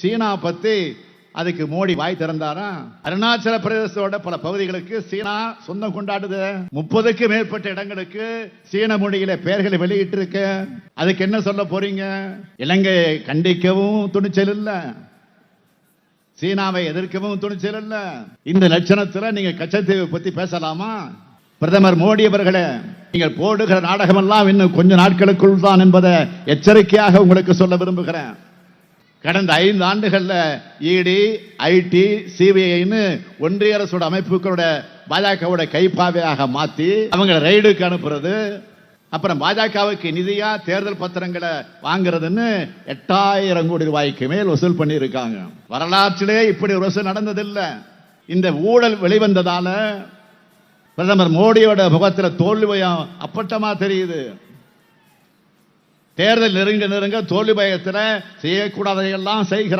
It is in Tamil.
சீனா பத்தி அதுக்கு மோடி வாய் திறந்தாரா? அருணாச்சல பிரதேசத்தோட பல பகுதிகளுக்கு சீனா சொந்தம் கொண்டாடுது. முப்பதுக்கு மேற்பட்ட இடங்களுக்கு சீன மொழியில பெயர்களை வெளியிட்டு இருக்க அதுக்கு என்ன சொல்ல போறீங்க? இலங்கையை கண்டிக்கவும் துணிச்சல் இல்ல. சீனாவை எதிர்க்கவும் துணிச்சல் இல்ல. இந்த லட்சணத்துல நீங்க கச்சத்தீவை பத்தி பேசலாமா? பிரதமர் மோடி அவர்களே நீங்கள் போடுகிற நாடகமெல்லாம் இன்னும் கொஞ்ச நாட்களுக்குள் தான் என்பதை எச்சரிக்கையாக உங்களுக்கு சொல்ல விரும்புகிறேன். கடந்த ஐந்து ஆண்டுகளில் இடி ஐடி சிபிஐன்னு ஒன்றிய அரசோட அமைப்புகளோட பாஜகவோட கைப்பாவையாக மாற்றி அவங்க ரைடுக்கு அனுப்புறது அப்புறம் பாஜகவுக்கு நிதியா தேர்தல் பத்திரங்களை வாங்குறதுன்னு எட்டாயிரம் கோடி ரூபாய்க்கு மேல் வசூல் பண்ணியிருக்காங்க. வரலாற்றிலே இப்படி ஒரு வசூல் நடந்ததில்லை. இந்த ஊழல் வெளிவந்ததால பிரதமர் மோடியோட முகத்தில் தோல்வியம் அப்பட்டமா தெரியுது. தேர்தல் நெருங்க நெருங்க தோல்வி பயத்தில் செய்யக்கூடாதையெல்லாம் செய்கிறார்.